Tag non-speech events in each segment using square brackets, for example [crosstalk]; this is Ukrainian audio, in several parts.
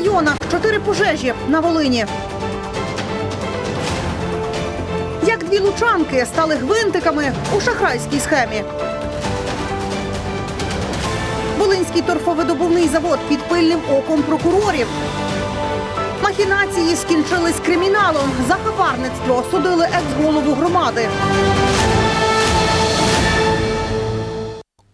районах чотири пожежі на Волині. Як дві лучанки стали гвинтиками у шахрайській схемі. Волинський торфовидобувний завод під пильним оком прокурорів. Махінації скінчились криміналом. За хабарництво судили екс-голову громади.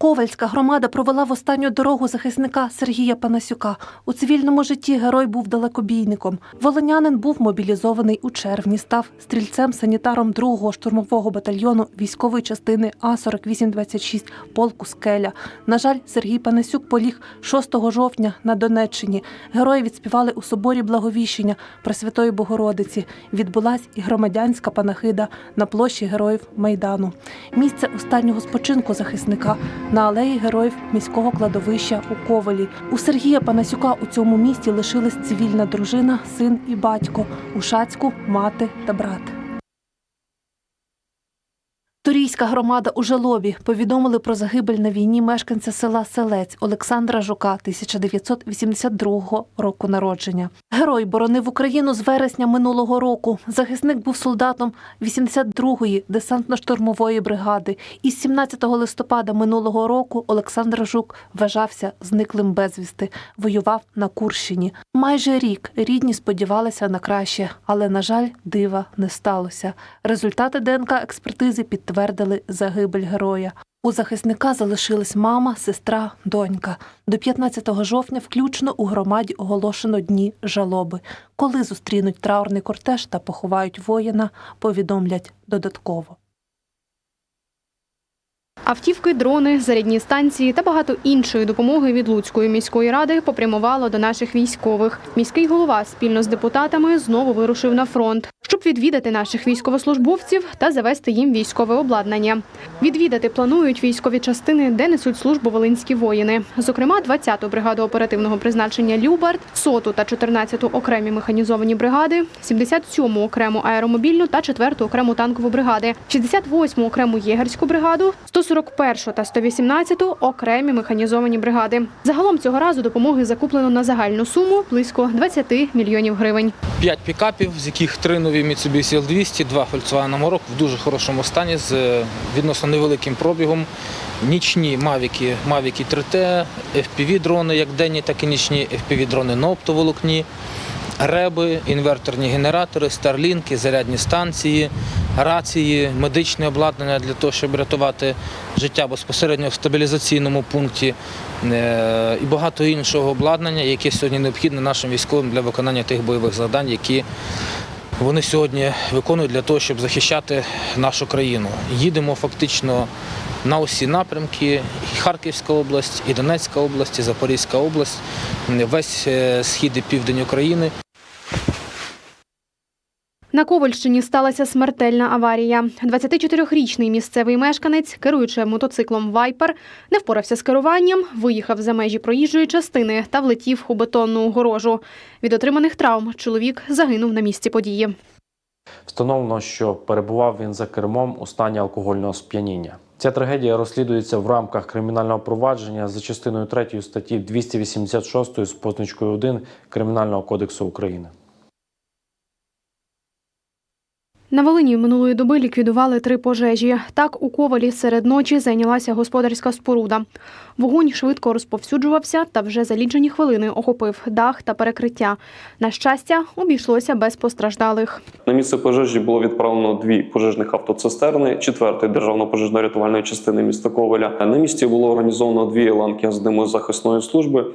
Ковальська громада провела в останню дорогу захисника Сергія Панасюка. У цивільному житті герой був далекобійником. Волинянин був мобілізований у червні, став стрільцем-санітаром 2-го штурмового батальйону військової частини А-4826 полку Скеля. На жаль, Сергій Панасюк поліг 6 жовтня на Донеччині. Герої відспівали у соборі Благовіщення Пресвятої Богородиці. Відбулась і громадянська панахида на площі Героїв Майдану. Місце останнього спочинку захисника на алеї героїв міського кладовища у Ковалі. У Сергія Панасюка у цьому місті лишились цивільна дружина, син і батько, у Шацьку мати та брат. Турійська громада у Жалобі повідомили про загибель на війні мешканця села Селець Олександра Жука 1982 року народження. Герой боронив Україну з вересня минулого року. Захисник був солдатом 82-ї десантно-штурмової бригади. Із 17 листопада минулого року Олександр Жук вважався зниклим безвісти. Воював на Курщині. Майже рік рідні сподівалися на краще, але на жаль, дива не сталося. Результати ДНК експертизи підтвердили загибель героя. У захисника залишились мама, сестра, донька. До 15 жовтня включно у громаді оголошено дні жалоби. Коли зустрінуть траурний кортеж та поховають воїна, повідомлять додатково. Автівки, дрони, зарядні станції та багато іншої допомоги від Луцької міської ради попрямувало до наших військових. Міський голова спільно з депутатами знову вирушив на фронт, щоб відвідати наших військовослужбовців та завести їм військове обладнання. Відвідати планують військові частини, де несуть службу волинські воїни. Зокрема, 20-ту бригаду оперативного призначення Любард, 100-ту та 14-ту окремі механізовані бригади, 77-му окрему аеромобільну та 4-ту окрему танкову бригади, 68-му окрему єгерську бригаду, 141 та 118 окремі механізовані бригади. Загалом цього разу допомоги закуплено на загальну суму близько 20 мільйонів гривень. П'ять пікапів, з яких три нові Mitsubishi L200, два Volkswagen Amarok в дуже хорошому стані з е, відносно невеликим пробігом. Нічні мавіки, мавіки 3T, FPV-дрони, як денні, так і нічні, FPV-дрони на оптоволокні, реби, інверторні генератори, старлінки, зарядні станції, рації, медичне обладнання для того, щоб рятувати життя безпосередньо в стабілізаційному пункті е, і багато іншого обладнання, яке сьогодні необхідне нашим військовим для виконання тих бойових завдань, які вони сьогодні виконують для того, щоб захищати нашу країну. Їдемо фактично на усі напрямки: і Харківська область, і Донецька область, і Запорізька область, весь е, схід і південь України. На Ковальщині сталася смертельна аварія. 24-річний місцевий мешканець, керуючи мотоциклом Вайпер, не впорався з керуванням, виїхав за межі проїжджої частини та влетів у бетонну огорожу. Від отриманих травм чоловік загинув на місці події. Встановлено, що перебував він за кермом у стані алкогольного сп'яніння. Ця трагедія розслідується в рамках кримінального провадження за частиною 3 статті 286 з позначкою 1 Кримінального кодексу України. На Волині минулої доби ліквідували три пожежі. Так, у Ковалі серед ночі зайнялася господарська споруда. Вогонь швидко розповсюджувався та вже за лічені хвилини охопив дах та перекриття. На щастя, обійшлося без постраждалих. На місце пожежі було відправлено дві пожежних автоцистерни, четвертої державно пожежно-рятувальної частини міста Ковеля. На місці було організовано дві ланки з димозахисної служби.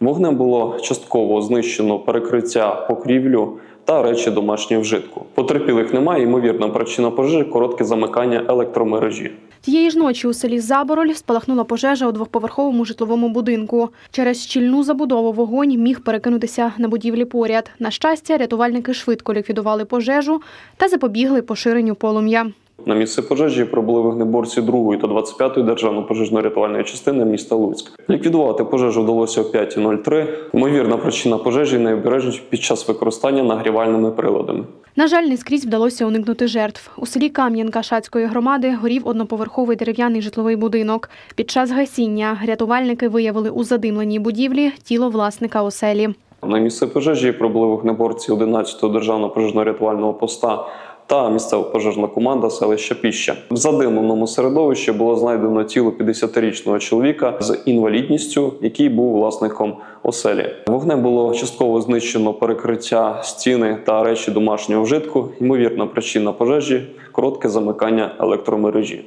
Вогнем було частково знищено перекриття покрівлю та речі домашнього вжитку. Потерпілих немає. Ймовірна причина пожежі коротке замикання електромережі. Тієї ж ночі у селі Забороль спалахнула пожежа у двохповерховому житловому будинку. Через щільну забудову вогонь міг перекинутися на будівлі поряд. На щастя, рятувальники швидко ліквідували пожежу та запобігли поширенню полум'я. На місце пожежі прибули вогнеборці 2 та 25 державно пожежно-рятувальної частини міста Луцьк. Ліквідувати пожежу вдалося о 5.03. Ймовірна причина пожежі необережність під час використання нагрівальними приладами. На жаль, не скрізь вдалося уникнути жертв. У селі Кам'янка Шацької громади горів одноповерховий дерев'яний житловий будинок. Під час гасіння рятувальники виявили у задимленій будівлі тіло власника оселі. На місце пожежі прибули вогнеборці 11-го державного пожежно-рятувального поста та місцева пожежна команда селища Піща. В задимленому середовищі було знайдено тіло 50-річного чоловіка з інвалідністю, який був власником оселі. Вогнем було частково знищено перекриття стіни та речі домашнього вжитку. Ймовірна причина пожежі коротке замикання електромережі.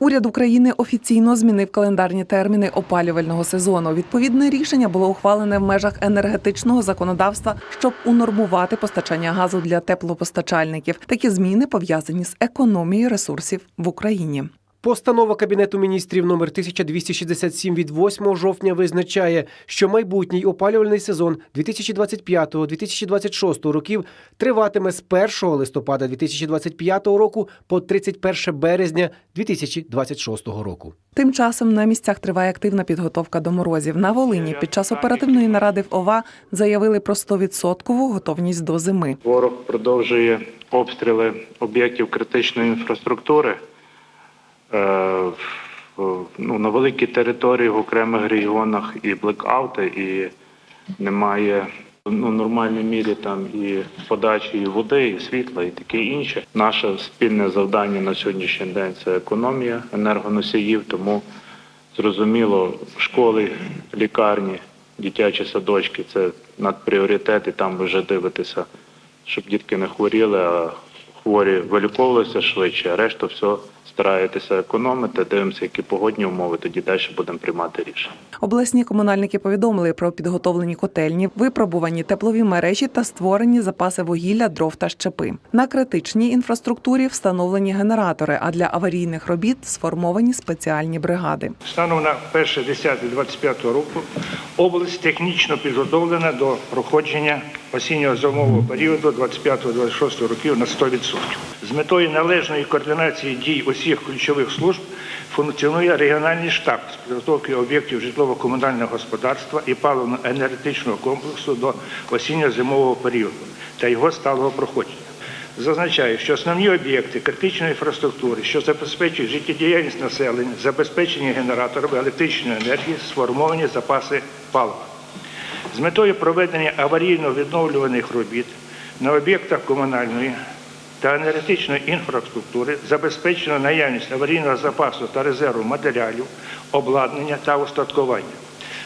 Уряд України офіційно змінив календарні терміни опалювального сезону. Відповідне рішення було ухвалене в межах енергетичного законодавства, щоб унормувати постачання газу для теплопостачальників. Такі зміни пов'язані з економією ресурсів в Україні. Постанова Кабінету міністрів номер 1267 від 8 жовтня визначає, що майбутній опалювальний сезон 2025-2026 років триватиме з 1 листопада 2025 року по 31 березня 2026 року. Тим часом на місцях триває активна підготовка до морозів. На Волині під час оперативної наради в ОВА заявили про 100% готовність до зими. Ворог продовжує обстріли об'єктів критичної інфраструктури ну, на великій території в окремих регіонах і блекаути, і немає ну, нормальній мірі там і подачі і води, і світла, і таке інше. Наше спільне завдання на сьогоднішній день це економія енергоносіїв, тому зрозуміло, школи, лікарні, дитячі садочки це надпріоритет, і там вже дивитеся, щоб дітки не хворіли, а хворі виліковувалися швидше, а решту все стараєтеся економити, дивимося, які погодні умови, тоді далі будемо приймати рішення. Обласні комунальники повідомили про підготовлені котельні, випробувані теплові мережі та створені запаси вугілля, дров та щепи. На критичній інфраструктурі встановлені генератори, а для аварійних робіт сформовані спеціальні бригади. Станом на 1.10.25 року область технічно підготовлена до проходження осінньо зимового періоду 25-26 років на 100%. З метою належної координації дій усіх ключових служб функціонує регіональний штаб з підготовки об'єктів житлово-комунального господарства і паливно-енергетичного комплексу до осінньо-зимового періоду та його сталого проходження. Зазначаю, що основні об'єкти критичної інфраструктури, що забезпечують життєдіяльність населення, забезпечення генераторами електричної енергії, сформовані запаси палива. З метою проведення аварійно-відновлюваних робіт на об'єктах комунальної та енергетичної інфраструктури забезпечено наявність аварійного запасу та резерву матеріалів, обладнання та устаткування.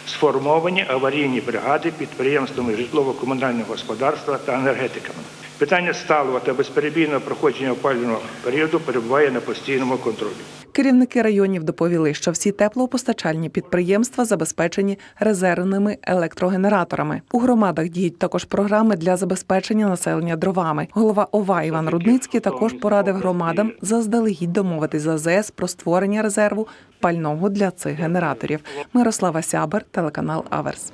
Сформовані аварійні бригади підприємствами житлово-комунального господарства та енергетиками. Питання сталого та безперебійного проходження опалювального періоду перебуває на постійному контролі. Керівники районів доповіли, що всі теплопостачальні підприємства забезпечені резервними електрогенераторами. У громадах діють також програми для забезпечення населення дровами. Голова ОВА Іван Рудницький також порадив громадам заздалегідь домовитись з АЗС про створення резерву пального для цих генераторів. Мирослава Сябер, телеканал Аверс.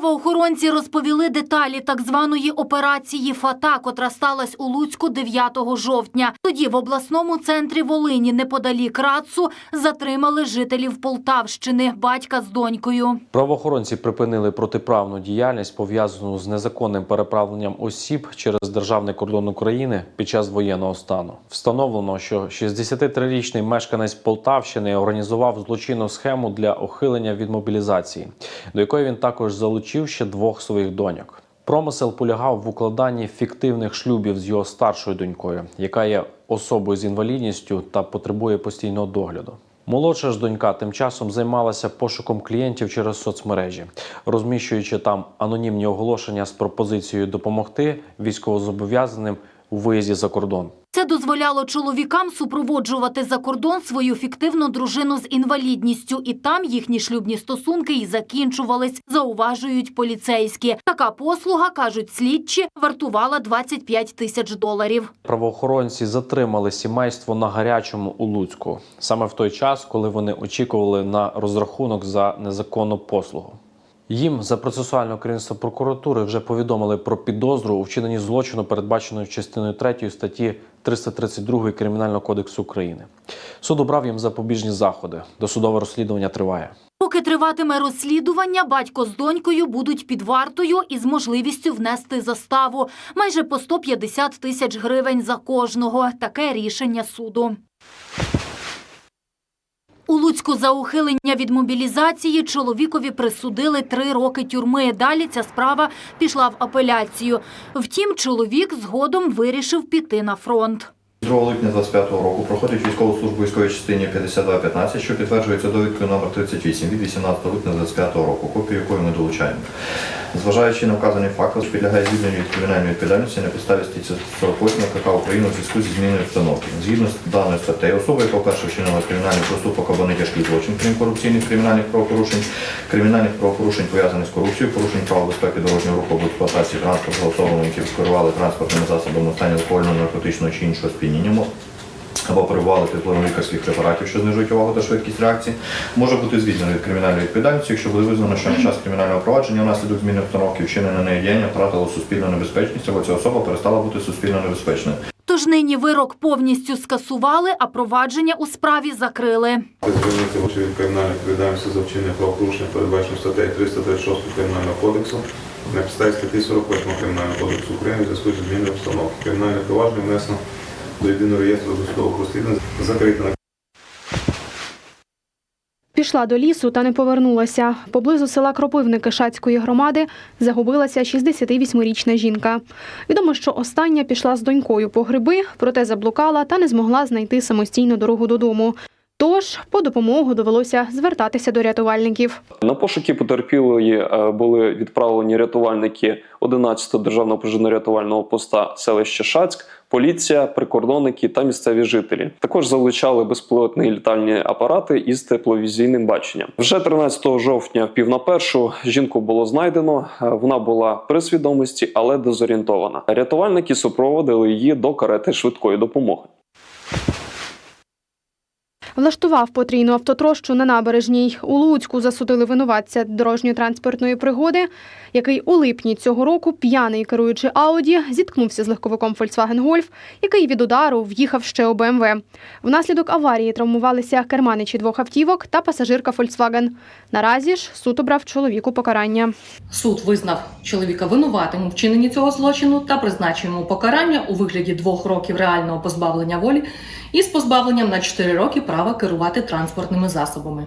Правоохоронці розповіли деталі так званої операції ФАТА, котра сталася у Луцьку 9 жовтня. Тоді в обласному центрі Волині, неподалік Рацу, затримали жителів Полтавщини, батька з донькою. Правоохоронці припинили протиправну діяльність пов'язану з незаконним переправленням осіб через державний кордон України під час воєнного стану. Встановлено, що 63-річний мешканець Полтавщини організував злочинну схему для ухилення від мобілізації, до якої він також залучив ще двох своїх доньок. Промисел полягав в укладанні фіктивних шлюбів з його старшою донькою, яка є особою з інвалідністю та потребує постійного догляду. Молодша ж донька тим часом займалася пошуком клієнтів через соцмережі, розміщуючи там анонімні оголошення з пропозицією допомогти військовозобов'язаним у виїзді за кордон. Це дозволяло чоловікам супроводжувати за кордон свою фіктивну дружину з інвалідністю, і там їхні шлюбні стосунки і закінчувались, зауважують поліцейські. Така послуга, кажуть слідчі, вартувала 25 тисяч доларів. Правоохоронці затримали сімейство на гарячому у Луцьку саме в той час, коли вони очікували на розрахунок за незаконну послугу. Їм за процесуальне керівництво прокуратури вже повідомили про підозру у вчиненні злочину, передбаченої частиною 3 статті 332 Кримінального кодексу України. Суд обрав їм запобіжні заходи. Досудове розслідування триває. Поки триватиме розслідування, батько з донькою будуть під вартою із можливістю внести заставу. Майже по 150 тисяч гривень за кожного. Таке рішення суду. У Луцьку за ухилення від мобілізації чоловікові присудили три роки тюрми. Далі ця справа пішла в апеляцію. Втім, чоловік згодом вирішив піти на фронт. 2 липня 25 року проходить військову службу в військовій частині 5215, що підтверджується довідкою номер 38 від 18 липня 25 року, копію якої ми долучаємо. Зважаючи на вказаний факт, що підлягає звільненню від кримінальної відповідальності на підставі статті 48 КК України у зв'язку зі зміною обстановки. Згідно з даною статтею, особа, яка вперше вчинила кримінальний проступок або нетяжкий злочин, крім корупційних кримінальних правопорушень, кримінальних правопорушень пов'язаних з корупцією, порушень правил безпеки дорожнього руху або експлуатації транспорту особами, які керували транспортними засобами у стані алкогольного, наркотичного чи іншого сп'яніння, або перебували під впливом лікарських препаратів, що знижують увагу та швидкість реакції, може бути звільнено від кримінальної відповідальності, якщо буде визнано, що на час кримінального провадження внаслідок зміни обстановки вчинене нею діяння втратило суспільну небезпечність, або ця особа перестала бути суспільно небезпечною. Тож нині вирок повністю скасували, а провадження у справі закрили. Звільнити від кримінальної відповідальності за вчинення правопорушення, передбачено статтею 336 Кримінального кодексу, на підставі статті 48 Кримінального кодексу України зв'язку зі зміною обстановки. Кримінальне провадження внесено до єдиного реєстру досудових розслідувань, закрита. Пішла до лісу та не повернулася. Поблизу села Кропивники Шацької громади загубилася 68-річна жінка. Відомо, що остання пішла з донькою по гриби, проте заблукала та не змогла знайти самостійну дорогу додому. Тож по допомогу довелося звертатися до рятувальників. На пошуки потерпілої е, були відправлені рятувальники 11-го державного пожежно-рятувального поста селища Шацьк, поліція, прикордонники та місцеві жителі. Також залучали безпілотні літальні апарати із тепловізійним баченням. Вже 13 жовтня, пів на першу, жінку було знайдено. Е, Вона була при свідомості, але дезорієнтована. Рятувальники супроводили її до карети швидкої допомоги. Влаштував потрійну автотрощу на набережній. У Луцьку засудили винуватця дорожньо-транспортної пригоди, який у липні цього року, п'яний керуючи Ауді, зіткнувся з легковиком Volkswagen Golf, який від удару в'їхав ще у БМВ. Внаслідок аварії травмувалися керманичі двох автівок та пасажирка Volkswagen. Наразі ж суд обрав чоловіку покарання. Суд визнав чоловіка винуватим у вчиненні цього злочину та призначив йому покарання у вигляді двох років реального позбавлення волі із позбавленням на 4 роки права керувати транспортними засобами.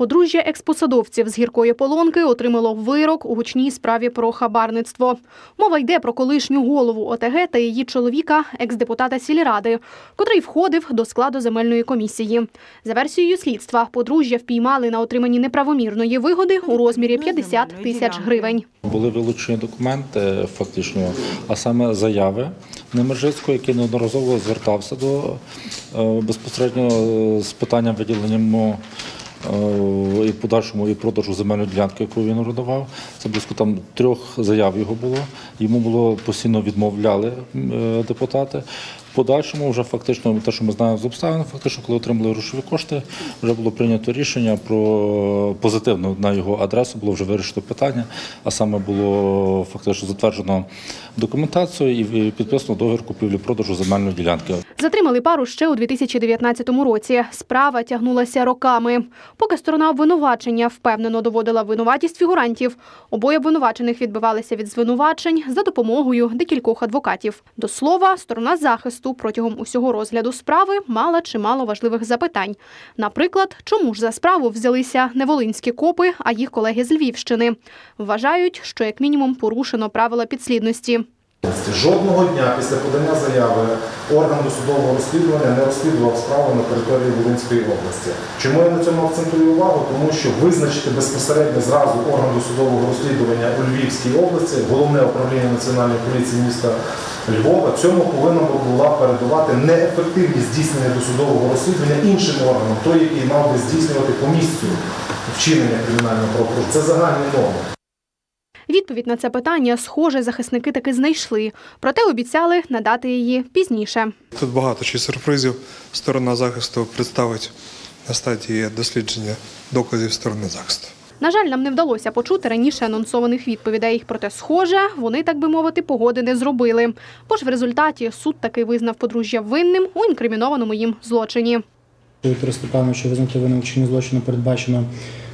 Подружжя експосадовців з гіркої полонки отримало вирок у гучній справі про хабарництво. Мова йде про колишню голову ОТГ та її чоловіка, екс-депутата сільради, котрий входив до складу земельної комісії. За версією слідства, подружжя впіймали на отриманні неправомірної вигоди у розмірі 50 тисяч гривень. Були вилучені документи, фактично, а саме заяви Немержицького, який неодноразово звертався до е, безпосередньо е, з питанням виділення і подальшому і продажу земельної ділянки, яку він родував. Це близько там трьох заяв його було. Йому було постійно відмовляли е, депутати. Подальшому вже фактично те, що ми знаємо з обставин, фактично, коли отримали грошові кошти, вже було прийнято рішення про позитивно на його адресу було вже вирішено питання, а саме було фактично затверджено документацію і підписано договір купівлі-продажу земельної ділянки. Затримали пару ще у 2019 році. Справа тягнулася роками. Поки сторона обвинувачення впевнено доводила винуватість фігурантів, обоє обвинувачених відбивалися від звинувачень за допомогою декількох адвокатів. До слова, сторона захисту протягом усього розгляду справи мала чимало важливих запитань. Наприклад, чому ж за справу взялися не волинські копи, а їх колеги з Львівщини. Вважають, що як мінімум порушено правила підслідності. Жодного дня після подання заяви орган досудового розслідування не розслідував справу на території Волинської області. Чому я на цьому акцентую увагу? Тому що визначити безпосередньо зразу орган досудового розслідування у Львівській області, головне управління національної поліції міста Львова, цьому повинна була передувати неефективність здійснення досудового розслідування іншим органам, той, який мав би здійснювати по місцю вчинення кримінального правопорушення. Це загальні норми. Відповідь на це питання, схоже, захисники таки знайшли, проте обіцяли надати її пізніше. Тут багато чи сюрпризів. Сторона захисту представить на стадії дослідження доказів сторони захисту. На жаль, нам не вдалося почути раніше анонсованих відповідей. Проте, схоже, вони, так би мовити, погоди не зробили. Бо ж в результаті суд таки визнав подружжя винним у інкримінованому їм злочині. Віктора Степановича визнати винним вчинення злочину передбачено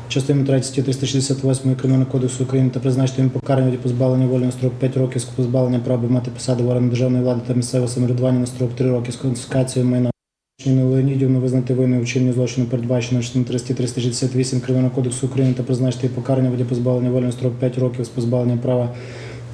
частиною 3 статті 368 Кримінального кодексу України та призначити їм покарання від позбавлення волі на строк 5 років з позбавлення права мати посади в органах державної влади та місцевого самоврядування на строк 3 роки з конфіскацією майна. Ніну Леонідівну визнати винною вчинення злочину передбачено частиною 368 Кримінального кодексу України та призначити її покарання від позбавлення волі на строк 5 років з позбавлення права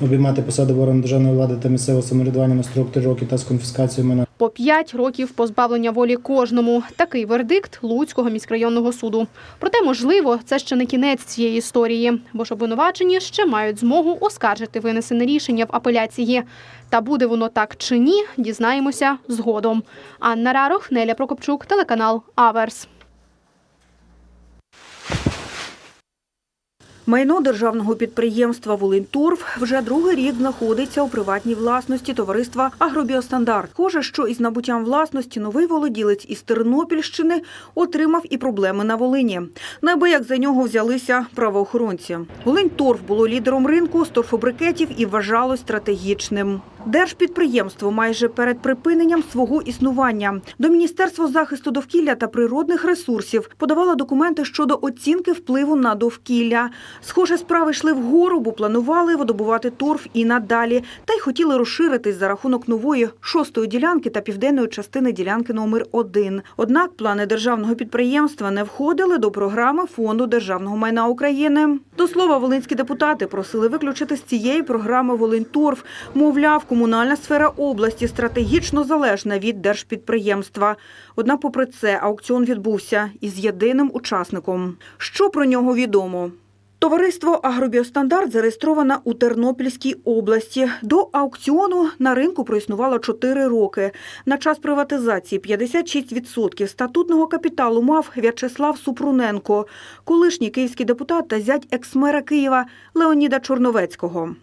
обіймати посади в державної влади та місцевого самоврядування на строк 3 роки та з конфіскацією майна. По 5 років позбавлення волі кожному. Такий вердикт Луцького міськрайонного суду. Проте, можливо, це ще не кінець цієї історії, бо ж обвинувачені ще мають змогу оскаржити винесене рішення в апеляції. Та буде воно так чи ні, дізнаємося згодом. Анна Рарох, Неля Прокопчук, телеканал Аверс. Майно державного підприємства Волинтурф вже другий рік знаходиться у приватній власності товариства Агробіостандарт. Схоже, що із набуттям власності новий володілець із Тернопільщини отримав і проблеми на Волині. Неабияк за нього взялися правоохоронці. Волиньторф було лідером ринку з торфобрикетів і вважалось стратегічним. Держпідприємство майже перед припиненням свого існування до Міністерства захисту довкілля та природних ресурсів подавало документи щодо оцінки впливу на довкілля. Схоже, справи йшли вгору, бо планували видобувати торф і надалі, та й хотіли розширитись за рахунок нової шостої ділянки та південної частини ділянки номер 1 Однак плани державного підприємства не входили до програми Фонду державного майна України. До слова, волинські депутати просили виключити з цієї програми Волиньторф. Мовляв, комунальна сфера області стратегічно залежна від держпідприємства. Однак, попри це, аукціон відбувся із єдиним учасником. Що про нього відомо? Товариство «Агробіостандарт» зареєстровано у Тернопільській області. До аукціону на ринку проіснувало 4 роки. На час приватизації 56% статутного капіталу мав В'ячеслав Супруненко, колишній київський депутат та зять екс-мера Києва Леоніда Чорновецького.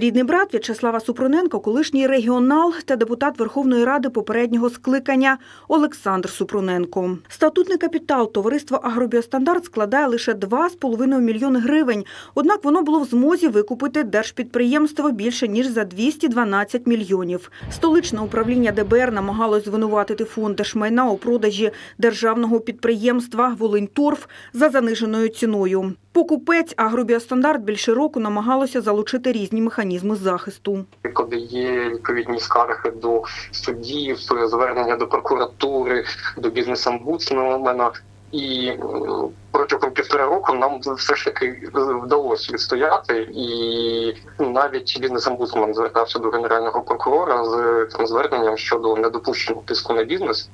Рідний брат В'ячеслава Супруненко, колишній регіонал та депутат Верховної Ради попереднього скликання Олександр Супруненко. Статутний капітал товариства «Агробіостандарт» складає лише 2,5 мільйони гривень. Однак воно було в змозі викупити держпідприємство більше ніж за 212 мільйонів. Столичне управління ДБР намагалось звинуватити фонд держмайна у продажі державного підприємства «Волиньторф» за заниженою ціною. Покупець «Агробіостандарт» більше року намагалося залучити різні механізми захисту. коли є відповідні скарги до суддів, звернення до прокуратури, до бізнес-омбудсмена. І е, протягом півтора року нам все ж таки вдалося відстояти, і навіть бізнес-омбудсмен звертався до генерального прокурора з там зверненням щодо недопущення тиску на бізнес,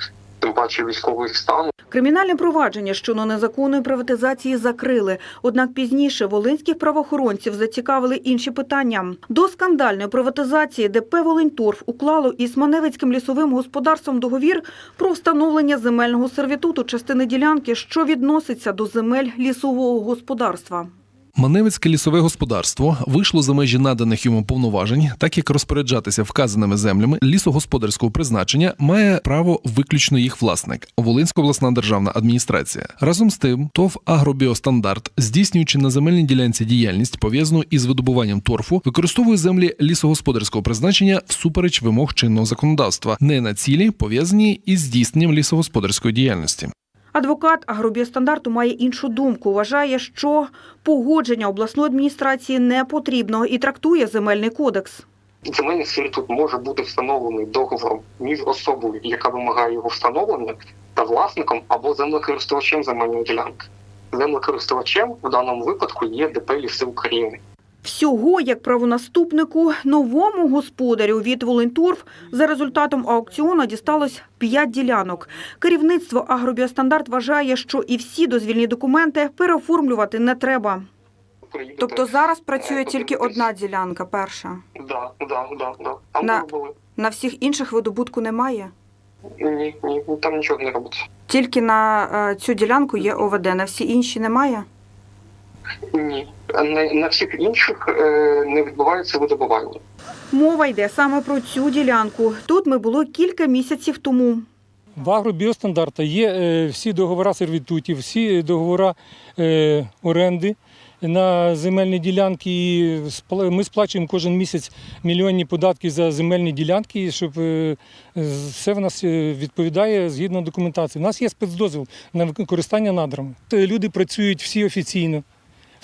тим паче військовий стан. Кримінальне провадження щодо незаконної приватизації закрили. Однак пізніше волинських правоохоронців зацікавили інші питання. До скандальної приватизації ДП «Волиньторф» уклало із Маневицьким лісовим господарством договір про встановлення земельного сервітуту частини ділянки, що відноситься до земель лісового господарства. Маневицьке лісове господарство вийшло за межі наданих йому повноважень, так як розпоряджатися вказаними землями лісогосподарського призначення має право виключно їх власник Волинська обласна державна адміністрація. Разом з тим, ТОВ «Агробіостандарт», здійснюючи на земельній ділянці діяльність пов'язану із видобуванням торфу, використовує землі лісогосподарського призначення всупереч вимог чинного законодавства, не на цілі пов'язані із здійсненням лісогосподарської діяльності. Адвокат «Агробіостандарту» має іншу думку. Вважає, що погодження обласної адміністрації не потрібно і трактує земельний кодекс. Земельний сервітут може бути встановлений договором між особою, яка вимагає його встановлення, та власником або землекористувачем земельної ділянки. Землекористувачем в даному випадку є ДП «Ліси України». Всього, як правонаступнику, новому господарю від Волинторф за результатом аукціону дісталось 5 ділянок. Керівництво «Агробіостандарт» вважає, що і всі дозвільні документи переоформлювати не треба. Тобто зараз працює тільки одна ділянка, перша. Да, да, да, да. Там На- На всіх інших видобутку немає. Ні, ні, там нічого не робиться. Тільки на е, цю ділянку є ОВД, на всі інші немає. Ні. На, на всіх інших е, не відбувається видобування. Мова йде саме про цю ділянку. Тут ми було кілька місяців тому. В агробіостандарта є е, всі договори сервітутів, всі договори е, оренди на земельні ділянки. І Ми сплачуємо кожен місяць мільйонні податки за земельні ділянки, щоб е, все в нас відповідає згідно документації. У нас є спецдозвіл на використання надрами. Люди працюють всі офіційно.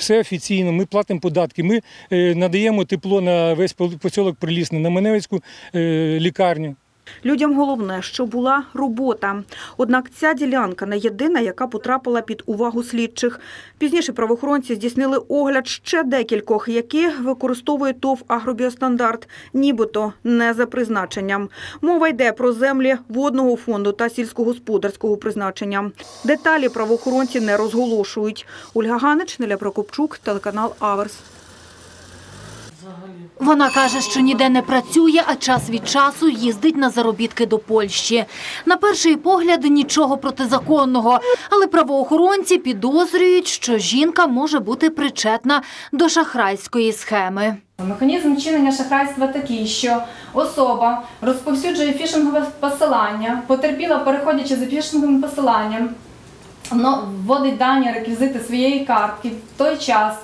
Все офіційно, ми платимо податки. Ми е, надаємо тепло на весь посілок Прилісне, на Маневицьку е, лікарню. Людям головне, що була робота. Однак ця ділянка не єдина, яка потрапила під увагу слідчих. Пізніше правоохоронці здійснили огляд ще декількох, які використовує ТОВ «Агробіостандарт», нібито не за призначенням. Мова йде про землі водного фонду та сільськогосподарського призначення. Деталі правоохоронці не розголошують. Ольга Ганич, Неля Прокопчук, телеканал Аверс. Вона каже, що ніде не працює, а час від часу їздить на заробітки до Польщі. На перший погляд нічого протизаконного, але правоохоронці підозрюють, що жінка може бути причетна до шахрайської схеми. Механізм вчинення шахрайства такий, що особа розповсюджує фішингове посилання, потерпіла, переходячи за фішинговим посиланням, вводить дані реквізити своєї картки в той час.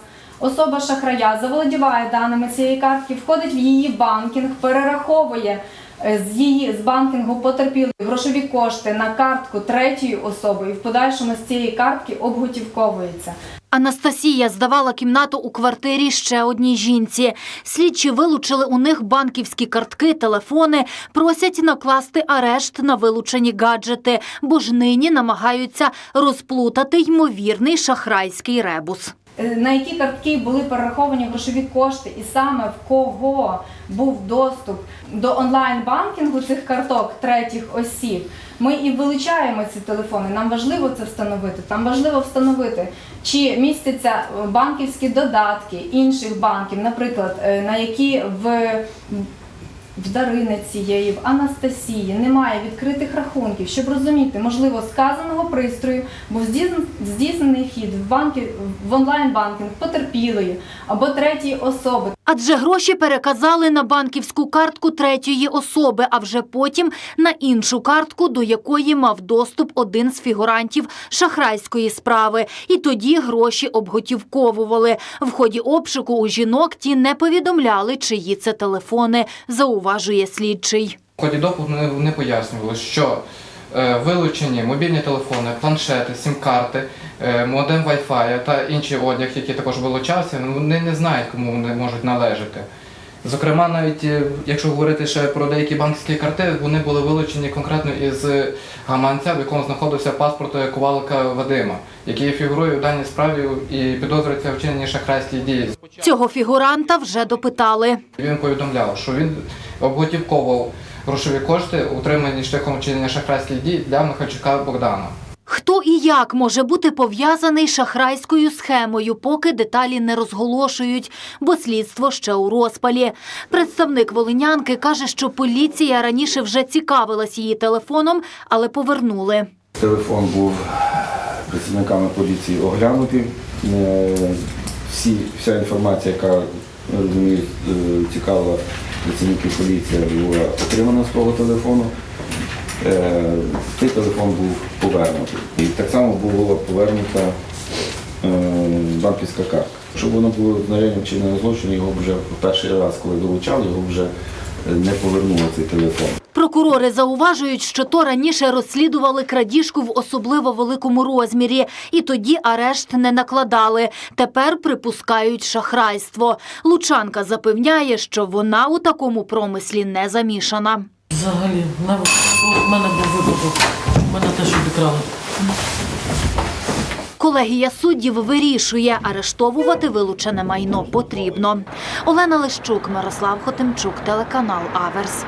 Особа шахрая заволодіває даними цієї картки, входить в її банкінг, перераховує е, з її з банкінгу потерпілої грошові кошти на картку третьої особи і в подальшому з цієї картки обготівковується. Анастасія здавала кімнату у квартирі ще одній жінці. Слідчі вилучили у них банківські картки, телефони, просять накласти арешт на вилучені гаджети, бо ж нині намагаються розплутати ймовірний шахрайський ребус. Е, на які картки були перераховані грошові кошти, і саме в кого був доступ до онлайн-банкінгу цих карток третіх осіб. Ми і вилучаємо ці телефони. Нам важливо це встановити. Там важливо встановити, чи містяться банківські додатки інших банків, наприклад, е, на які в в Дарини цієї, в Анастасії немає відкритих рахунків, щоб розуміти, можливо, сказаного пристрою був здійснен- здійснений вхід в банки в онлайн-банкінг потерпілої або третьої особи. Адже гроші переказали на банківську картку третьої особи, а вже потім на іншу картку, до якої мав доступ один з фігурантів шахрайської справи. І тоді гроші обготівковували. В ході обшуку у жінок ті не повідомляли, чиї це телефони, зауважує слідчий. В ході допиту вони, пояснювали, що е, вилучені мобільні телефони, планшети, сім-карти, модем Wi-Fi та інший одяг, який також вилучався, ну, вони не знають, кому вони можуть належати. Зокрема, навіть е, якщо говорити ще про деякі банківські карти, вони були вилучені конкретно із гаманця, в якому знаходився паспорт Ковалика Вадима, який фігурує у даній справі і підозрюється вчиненні шахрайських дій. Цього фігуранта вже допитали. Він повідомляв, що він обготівковував грошові кошти, утримані шляхом вчинення шахрайських дій для Михальчука Богдана. Хто і як може бути пов'язаний шахрайською схемою, поки деталі не розголошують, бо слідство ще у розпалі. Представник волинянки каже, що поліція раніше вже цікавилась її телефоном, але повернули. Телефон був працівниками поліції оглянутий. Е, Всі, вся інформація, яка розумію, е, цікавила працівників поліції, була отримана з того телефону. Е, Цей телефон був повернутий. І так само була повернута е, банківська картка. Щоб воно було знаряддям вчиненого злочину, його вже перший раз, коли долучали, його вже е, не повернули цей телефон. Прокурори зауважують, що то раніше розслідували крадіжку в особливо великому розмірі, і тоді арешт не накладали. Тепер припускають шахрайство. Лучанка запевняє, що вона у такому промислі не замішана. Взагалі, навіть в мене був випадок. Мене теж обікрали. Колегія суддів вирішує, арештовувати вилучене майно потрібно. Олена Лещук, Мирослав Хотимчук, телеканал Аверс.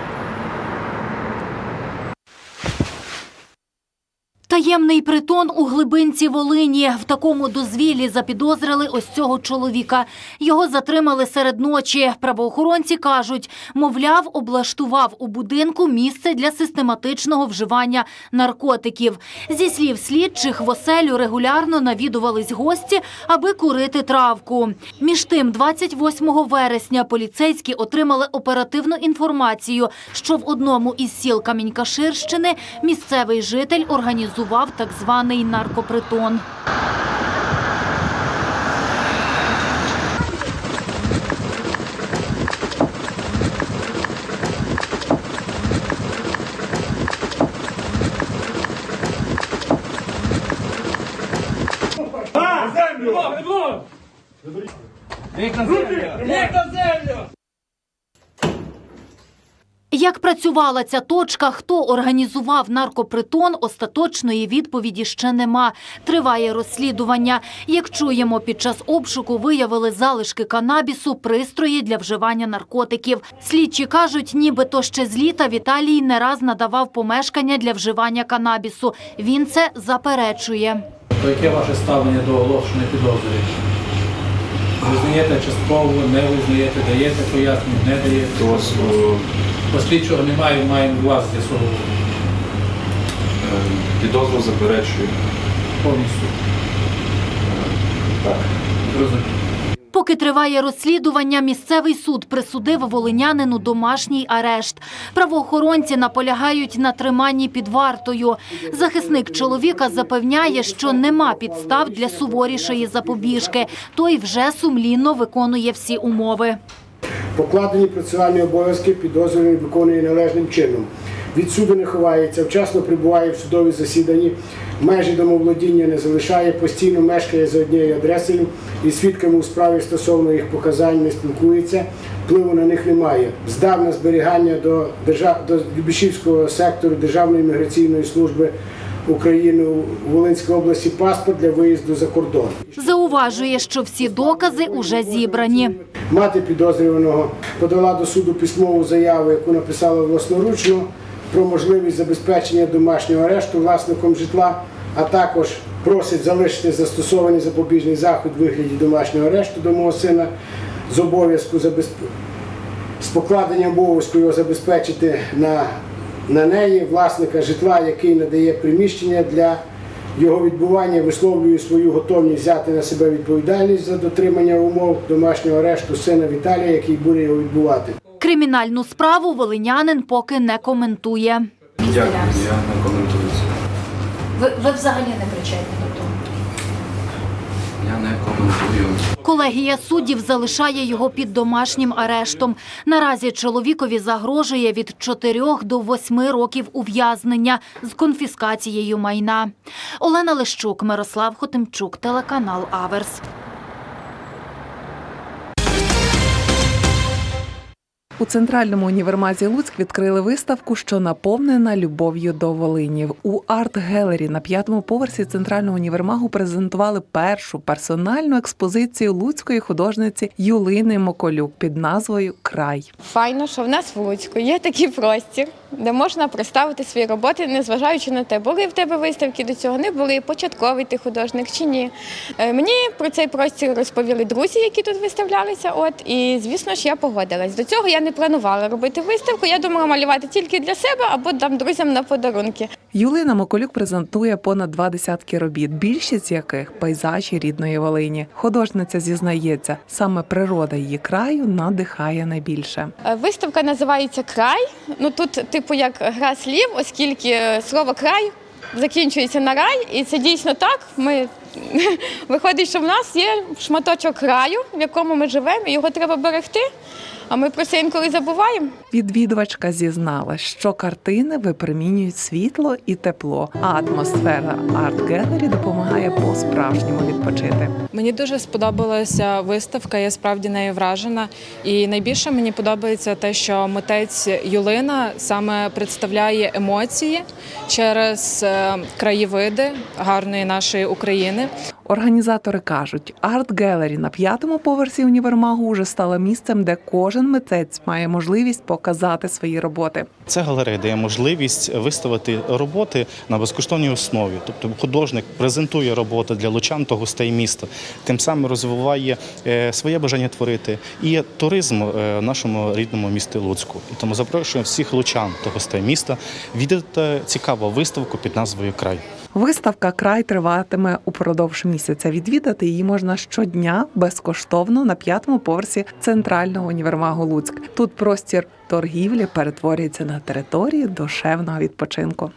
Таємний притон у глибинці Волині. В такому дозвіллі запідозрили ось цього чоловіка. Його затримали серед ночі. Правоохоронці кажуть, мовляв, облаштував у будинку місце для систематичного вживання наркотиків. Зі слів слідчих, в оселю регулярно навідувались гості, аби курити травку. Між тим, 28 вересня поліцейські отримали оперативну інформацію, що в одному із сіл Камінькаширщини місцевий житель організував облаштував так званий наркопритон. Землю! На землю! Вік на землю! Як працювала ця точка, хто організував наркопритон, остаточної відповіді ще нема. Триває розслідування. Як чуємо, під час обшуку виявили залишки канабісу, пристрої для вживання наркотиків. Слідчі кажуть, нібито ще з літа Віталій не раз надавав помешкання для вживання канабісу. Він це заперечує. То яке ваше ставлення до оголошення підозрює? Визнаєте частково, не визнаєте, даєте пояснення, не даєте. Е, Послідчого немає, маємо вас з'ясовувати. Підозру заперечую. Повністю. Так. Зрозуміло. Поки триває розслідування, місцевий суд присудив волинянину домашній арешт. Правоохоронці наполягають на триманні під вартою. Захисник чоловіка запевняє, що нема підстав для суворішої запобіжки. Той вже сумлінно виконує всі умови. Покладені процесуальні обов'язки підозрюваний виконує належним чином. Від суду не ховається, вчасно прибуває в судові засіданні, межі домоволодіння не залишає, постійно мешкає за однією адресою і свідками у справі стосовно їх показань не спілкується, впливу на них немає. Здав на зберігання до, держав... до Любішівського сектору Державної міграційної служби України у Волинській області паспорт для виїзду за кордон. Зауважує, що всі докази уже зібрані. Мати підозрюваного подала до суду письмову заяву, яку написала власноручно про можливість забезпечення домашнього арешту власником житла, а також просить залишити застосований запобіжний захід у вигляді домашнього арешту до мого сина з обов'язку забезп... з покладенням обов'язку його забезпечити на, на неї власника житла, який надає приміщення для його відбування висловлює свою готовність взяти на себе відповідальність за дотримання умов домашнього арешту сина Віталія, який буде його відбувати. Кримінальну справу волинянин поки не коментує. Дякую, я не коментую. Ви, ви взагалі не причетні не коментую. Колегія суддів залишає його під домашнім арештом. Наразі чоловікові загрожує від 4 до 8 років ув'язнення з конфіскацією майна. Олена Лещук, Мирослав Хотимчук, телеканал Аверс. У центральному універмазі Луцьк відкрили виставку, що наповнена любов'ю до Волині. У арт-гелері на п'ятому поверсі центрального універмагу презентували першу персональну експозицію луцької художниці Юлини Моколюк під назвою Край. Файно, що в нас в Луцьку є такий простір, де можна представити свої роботи, незважаючи на те, були в тебе виставки до цього, не були, початковий ти художник чи ні. Е, Мені про цей простір розповіли друзі, які тут виставлялися. От і звісно ж я погодилась. До цього я не планувала робити виставку. Я думала малювати тільки для себе або дам друзям на подарунки. Юлина Моколюк презентує понад два десятки робіт, більшість з яких пейзажі рідної Волині. Художниця зізнається, саме природа її краю надихає найбільше. Е, Виставка називається Край. Ну тут, типу, як гра слів, оскільки слово край закінчується на рай, і це дійсно так. Ми [laughs] виходить, що в нас є шматочок краю, в якому ми живемо, і його треба берегти. А ми про це інколи забуваємо. Відвідувачка зізналась, що картини випромінюють світло і тепло, а атмосфера арт-гелері допомагає по-справжньому відпочити. Мені дуже сподобалася виставка, я справді нею вражена. І найбільше мені подобається те, що митець Юлина саме представляє емоції через е, краєвиди гарної нашої України. Організатори кажуть, арт-гелері на п'ятому поверсі універмагу вже стала місцем, де кожен митець має можливість показати свої роботи. Ця галерея дає можливість виставити роботи на безкоштовній основі. Тобто художник презентує роботи для лучан та гостей міста, тим самим розвиває е, своє бажання творити і туризм е, в нашому рідному місті Луцьку. І тому запрошуємо всіх лучан та гостей міста відвідати цікаву виставку під назвою Край. Виставка край триватиме упродовж місяця. Відвідати її можна щодня безкоштовно на п'ятому поверсі центрального універмагу Луцьк. Тут простір торгівлі перетворюється на територію душевного відпочинку.